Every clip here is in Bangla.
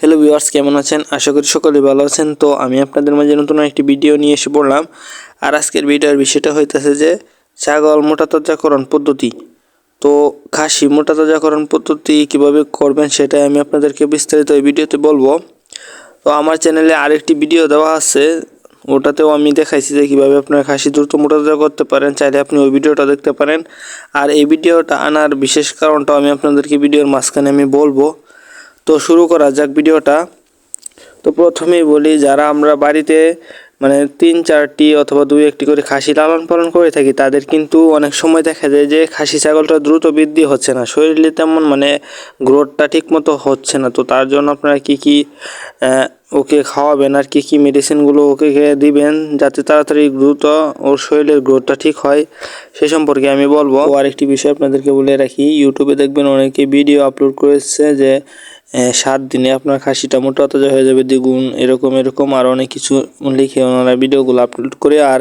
হ্যালো ভিউয়ার্স কেমন আছেন? আশা করি সকলে ভালো আছেন। তো আমি আপনাদের মাঝে নতুন একটি ভিডিও নিয়ে এসে পড়লাম। আর আজকের ভিডিওর বিষয়টা হইতেছে যে, ছাগল মোটা তাজাকরণ পদ্ধতি। তো খাসি মোটা তাজাকরণ পদ্ধতি কীভাবে করবেন সেটাই আমি আপনাদেরকে বিস্তারিত এই ভিডিওতে বলব। তো আমার চ্যানেলে আরেকটি ভিডিও দেওয়া আছে। ওটাতেও আমি দেখাইছি যে কীভাবে আপনার খাসি দ্রুত মোটা তাজা করতে পারেন, চাইলে আপনি ওই ভিডিওটা দেখতে পারেন। আর এই ভিডিওটা আনার বিশেষ কারণটা আমি আপনাদেরকে ভিডিওর মাঝখানে আমি বলব। তো শুরু করা যাক ভিডিওটা। তো প্রথমেই বলি, যারা আমরা বাড়িতে মানে তিন চারটি অথবা দুই একটি করে খাসি লালন পালন করে থাকি, তাদের কিন্তু অনেক সময় দেখা যায় যে খাসি ছাগলটা দ্রুত বৃদ্ধি হচ্ছে না। শরীরে তেমন মানে গ্রোথটা ঠিক মতো হচ্ছে না। তো তার জন্য আপনারা কি কি ওকে খাওয়াবেন আর কি কি মেডিসিনগুলো ওকে দিবেন যাতে তাড়াতাড়ি দ্রুত ওর শরীরের গ্রোথটা ঠিক হয়, সে সম্পর্কে আমি বলব। আরেকটি বিষয় আপনাদেরকে বলে রাখি ইউটিউবে দেখবেন অনেকে ভিডিও আপলোড করেছে যে সাত দিনে আপনার খাসিটা মোটা তাজা হয়ে যাবে, দ্বিগুণ, এরকম এরকম, আর অনেক কিছু লিখে ওনারা ভিডিওগুলো আপলোড করে, আর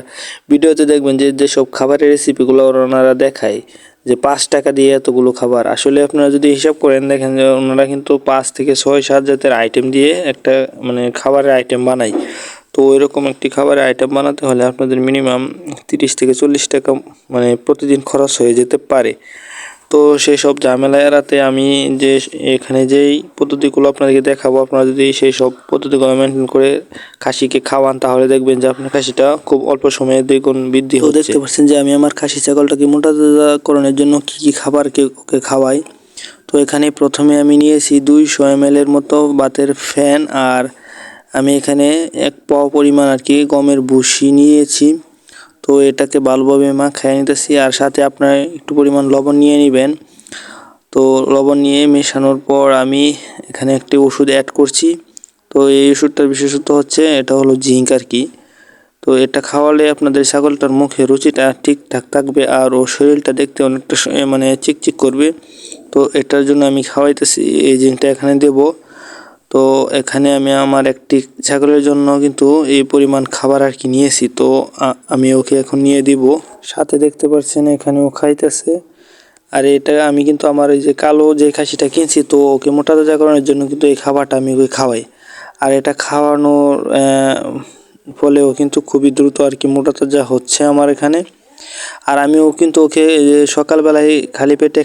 ভিডিওতে দেখবেন যে, যেসব খাবারের রেসিপিগুলো ওনারা দেখায়, যে পাঁচ টাকা দিয়ে এতগুলো খাবার, আসলে আপনারা যদি হিসাব করেন, দেখেন যে ওনারা কিন্তু পাঁচ থেকে ছয়, সাত জাতের আইটেম দিয়ে একটা মানে খাবারের আইটেম বানায়। তো এরকম একটি খাবারের আইটেম বানাতে হলে আপনাদের মিনিমাম তিরিশ থেকে চল্লিশ টাকা মানে প্রতিদিন খরচ হয়ে যেতে পারে। তো সেই সব ঝামেলা এড়াতে আমি যে এখানে যেই পদ্ধতিগুলো আপনাদেরকে দেখাবো আপনারা যদি সেই সব পদ্ধতিগুলো মেনটেন করে খাসিকে খাওয়ান তাহলে দেখবেন যে আপনার খাসিটা খুব অল্প সময়ে দ্বিগুণ বৃদ্ধি হচ্ছে। দেখতে পাচ্ছেন যে আমি আমার খাসি ছাগলটাকে মোটা তাজাকরণের জন্য কি কি খাবারকে ওকে খাওয়াই। তো এখানে প্রথমে আমি নিয়েছি দুইশো এম এর মতো বাতের ফ্যান আর আমি এখানে এক পাও পরিমাণ আর কি গমের ভুসি নিয়েছি। তো এটাকে ভালোভাবে মাখায় নিতেছি, আর সাথে আপনার একটু পরিমাণ লবণ নিয়ে নেবেন। তো লবণ নিয়ে মেশানোর পর আমি এখানে একটি ওষুধ অ্যাড করছি। তো এই ওষুধটার বিশেষত্ব হচ্ছে, এটা হলো জিঙ্ক আর কি। তো এটা খাওয়ালে আপনাদের ছাগলটার মুখে রুচিটা ঠিকঠাক থাকবে, আর ও শরীরটা দেখতে অনেকটা মানে চিকচিক করবে। তো এটার জন্য আমি খাওয়াইতেছি, এই জিঙ্কটা এখানে দেবো। তো এখানে আমি আমার একটি ছাগলের জন্য কিন্তু এই পরিমাণ খাবার আর কি নিয়েছি। তো আমি ওকে এখন নিয়ে দিব। সাথে দেখতে পাচ্ছেন এখানে ও খাইতেছে। আর এটা আমি কিন্তু আমার এই যে কালো যে খাসিটা কিনছি, তো ওকে মোটা তাজাকরণের জন্য কিন্তু এই খাবারটা আমি ওকে খাওয়াই। আর এটা খাওয়ানোর ফলেও কিন্তু খুবই দ্রুত আর কি মোটা তাজা হচ্ছে আমার এখানে। আর আমিও কিন্তু ওকে সকালবেলায় খালি পেটে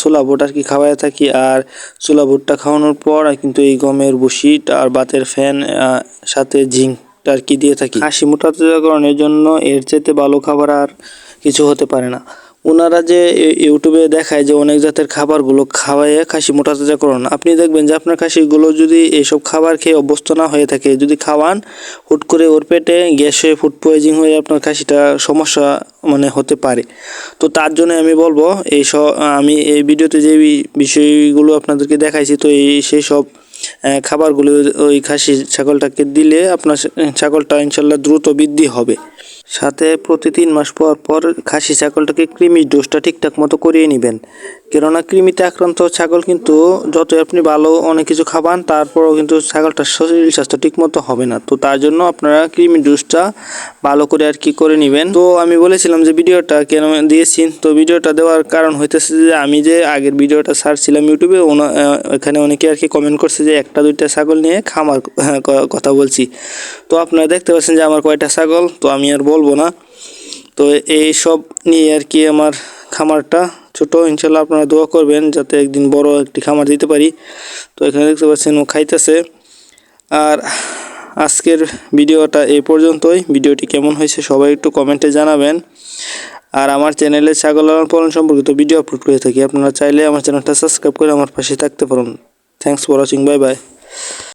ছোলা আর কি খাওয়াই থাকি। আর ছোলা ভুট্টা খাওয়ানোর পর কিন্তু এই গমের বসিটা আর বাতের ফ্যান সাথে ঝিং আর কি দিয়ে থাকি। হাসি মোটা তাজাকরণের জন্য এর চাইতে ভালো খাবার আর কিছু হতে পারে না। ওনারা যে ইউ- ইউটিউবে দেখায় যে অনেক জাতের খাবারগুলো খাওয়াইয়ে খাসি মোটা তাজাকরণ আপনি দেখবেন যে আপনার খাসিগুলো যদি এইসব খাবার খেয়ে অভ্যস্ত না হয়ে থাকে, যদি খাওয়ান, হুট করে ওর পেটে গ্যাস হয়ে ফুড পয়জিং হয়ে আপনার খাসিটা সমস্যা মানে হতে পারে। তো তার জন্য আমি বলব, এই আমি এই ভিডিওতে যে বিষয়গুলো আপনাদেরকে দেখাইছি, তো এই সেই সব খাবারগুলো ওই খাসি ছাগলটাকে দিলে আপনার ছাগলটা ইনশাল্লাহ দ্রুত বৃদ্ধি হবে। সাথে প্রতি তিন মাস পর পর খাসি ছাগলটাকে কৃমি ডোজটা ঠিকঠাক মতো করিয়ে নেবেন। কেননা কৃমিতে আক্রান্ত ছাগল কিন্তু যতই আপনি ভালো অনেক কিছু খাবান, তারপরেও কিন্তু ছাগলটার শরীর স্বাস্থ্য ঠিক মতো হবে না। তো তার জন্য আপনারা কৃমি ডোজটা ভালো করে আর কি করে নেবেন। তো আমি বলেছিলাম যে ভিডিওটা কেন দিয়েছি, তো ভিডিওটা দেওয়ার কারণ হইতেছে যে আমি যে আগের ভিডিওটা ছাড়ছিলাম ইউটিউবে এখানে অনেকে আর কি কমেন্ট করছে যে একটা, দুইটা ছাগল নিয়ে খামার কথা বলছি। তো আপনারা দেখতে পাচ্ছেন যে আমার কয়টা ছাগল, তো আমি আর বলব না। তো এই সব নিয়ে আর কি আমার খামারটা ছোট। ইনশাল্লাহ আপনারা দোয়া করবেন যাতে একদিন বড় একটি খামার দিতে পারি। তো এখানে দেখতে পাচ্ছেন ও খাইতেছে। আর আজকের ভিডিওটা এই পর্যন্তই। ভিডিওটি কেমন হয়েছে সবাই একটু কমেন্টে জানাবেন। আর আমার চ্যানেলে ছাগল লালন পালন সম্পর্কিত ভিডিও আপলোড করে থাকি। আপনারা চাইলে আমার চ্যানেলটা সাবস্ক্রাইব করে আমার পাশে থাকতে পারেন। Thanks for watching bye bye